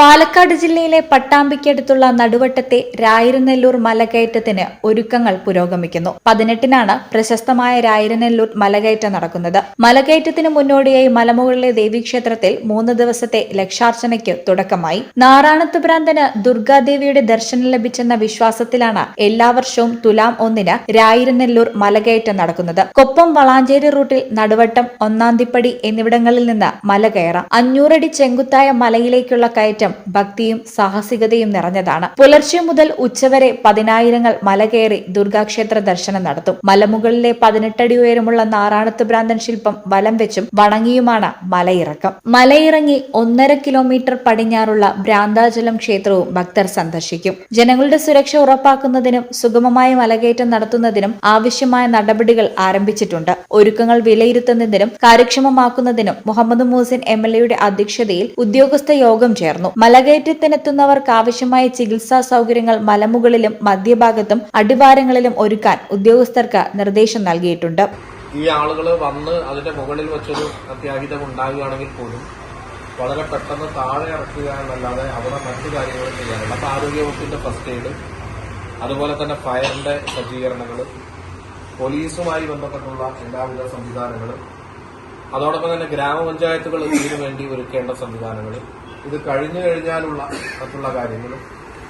പാലക്കാട് ജില്ലയിലെ പട്ടാമ്പിക്കടുത്തുള്ള നടുവട്ടത്തെ രായിരനെല്ലൂർ മലകയറ്റത്തിന് ഒരുക്കങ്ങൾ പുരോഗമിക്കുന്നു. പതിനെട്ടിനാണ് പ്രശസ്തമായ രായിരനെല്ലൂർ മലകയറ്റം നടക്കുന്നത്. മലകയറ്റത്തിന് മുന്നോടിയായി മലമുകളിലെ ദേവീക്ഷേത്രത്തിൽ മൂന്ന് ദിവസത്തെ ലക്ഷാർച്ചനയ്ക്ക് തുടക്കമായി. നാറാണത്ത് ഭ്രാന്തന് ദുർഗാദേവിയുടെ ദർശനം ലഭിച്ചെന്ന വിശ്വാസത്തിലാണ് എല്ലാ വർഷവും തുലാം ഒന്നിന് രായിരനെല്ലൂർ മലകയറ്റം നടക്കുന്നത്. കൊപ്പം വളാഞ്ചേരി റൂട്ടിൽ നടുവട്ടം ഒന്നാന്തിപ്പടി എന്നിവിടങ്ങളിൽ നിന്ന് മല കയറാം. അഞ്ഞൂറടി ചെങ്കുത്തായ മലയിലേക്കുള്ള കയറ്റം ഭക്തിയും സാഹസികതയും നിറഞ്ഞതാണ്. പുലർച്ചെ മുതൽ ഉച്ചവരെ പതിനായിരങ്ങൾ മലകയറി ദുർഗാക്ഷേത്ര ദർശനം നടത്തും. മലമുകളിലെ പതിനെട്ടടി ഉയരമുള്ള നാറാണത്ത് ഭ്രാന്തൻ ശില്പം വലം വെച്ചും വണങ്ങിയുമാണ് മലയിറക്കം. മലയിറങ്ങി ഒന്നര കിലോമീറ്റർ പടിഞ്ഞാറുള്ള ഭ്രാന്താചലം ക്ഷേത്രവും ഭക്തർ സന്ദർശിക്കും. ജനങ്ങളുടെ സുരക്ഷ ഉറപ്പാക്കുന്നതിനും സുഗമമായ മലകയറ്റം നടത്തുന്നതിനും ആവശ്യമായ നടപടികൾ ആരംഭിച്ചിട്ടുണ്ട്. ഒരുക്കങ്ങൾ വിലയിരുത്തുന്നതിനും കാര്യക്ഷമമാക്കുന്നതിനും മുഹമ്മദ് മൂസിൻ എം എൽ എയുടെ അധ്യക്ഷതയിൽ ഉദ്യോഗസ്ഥ യോഗം ചേർന്നു. മലകയറ്റത്തിനെത്തുന്നവർക്ക് ആവശ്യമായ ചികിത്സാ സൗകര്യങ്ങൾ മലമുകളിലും മധ്യഭാഗത്തും അടിവാരങ്ങളിലും ഒരുക്കാൻ ഉദ്യോഗസ്ഥർക്ക് നിർദ്ദേശം നൽകിയിട്ടുണ്ട്. ഈ ആളുകൾ വന്ന് അതിന്റെ മുകളിൽ വെച്ചൊരു അത്യാഹിതം ഉണ്ടാകുകയാണെങ്കിൽ പോലും വളരെ പെട്ടെന്ന് താഴെ ഇറക്കുക എന്നല്ലാതെ അവിടെ മറ്റു കാര്യങ്ങൾ ചെയ്യാനില്ല അപ്പൊ ആരോഗ്യവകുപ്പിന്റെ ഫസ്റ്റ് എയ്ഡ് അതുപോലെ തന്നെ ഫയറിന്റെ സജ്ജീകരണങ്ങൾ പോലീസുമായി ബന്ധപ്പെട്ടുള്ള എല്ലാവിധ സംവിധാനങ്ങളും അതോടൊപ്പം തന്നെ ഗ്രാമപഞ്ചായത്തുകൾ ഇതിനു വേണ്ടി ഒരുക്കേണ്ട സംവിധാനങ്ങൾ ഇത് കഴിഞ്ഞു കഴിഞ്ഞാലുള്ള മറ്റുള്ള കാര്യങ്ങളും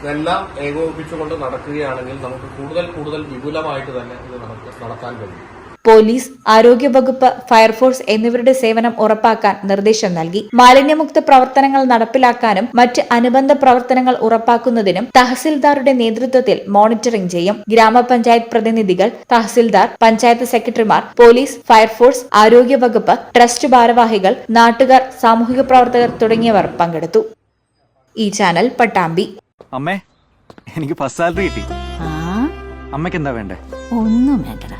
ഇതെല്ലാം ഏകോപിപ്പിച്ചുകൊണ്ട് നടക്കുകയാണെങ്കിൽ നമുക്ക് കൂടുതൽ കൂടുതൽ വിപുലമായിട്ട് തന്നെ ഇത് നമുക്ക് നടത്താൻ കഴിയും. പോലീസ് ആരോഗ്യവകുപ്പ് ഫയർഫോഴ്സ് എന്നിവരുടെ സേവനം ഉറപ്പാക്കാൻ നിർദ്ദേശം നൽകി. മാലിന്യമുക്ത പ്രവർത്തനങ്ങൾ നടപ്പിലാക്കാനും മറ്റ് അനുബന്ധ പ്രവർത്തനങ്ങൾ ഉറപ്പാക്കുന്നതിനും തഹസിൽദാരുടെ നേതൃത്വത്തിൽ മോണിറ്ററിംഗ് ചെയ്യും. ഗ്രാമപഞ്ചായത്ത് പ്രതിനിധികൾ തഹസിൽദാർ പഞ്ചായത്ത് സെക്രട്ടറിമാർ പോലീസ് ഫയർഫോഴ്സ് ആരോഗ്യവകുപ്പ് ട്രസ്റ്റ് ഭാരവാഹികൾ നാട്ടുകാർ സാമൂഹിക പ്രവർത്തകർ തുടങ്ങിയവർ പങ്കെടുത്തു. ഈ ചാനൽ പട്ടാമ്പി. അമ്മേ എനിക്ക് ഫസ്റ്റ് സാലറി കിട്ടി. ആ? അമ്മയ്ക്ക് എന്താ വേണ്ടേ? ഒന്നും വേണ്ടടാ.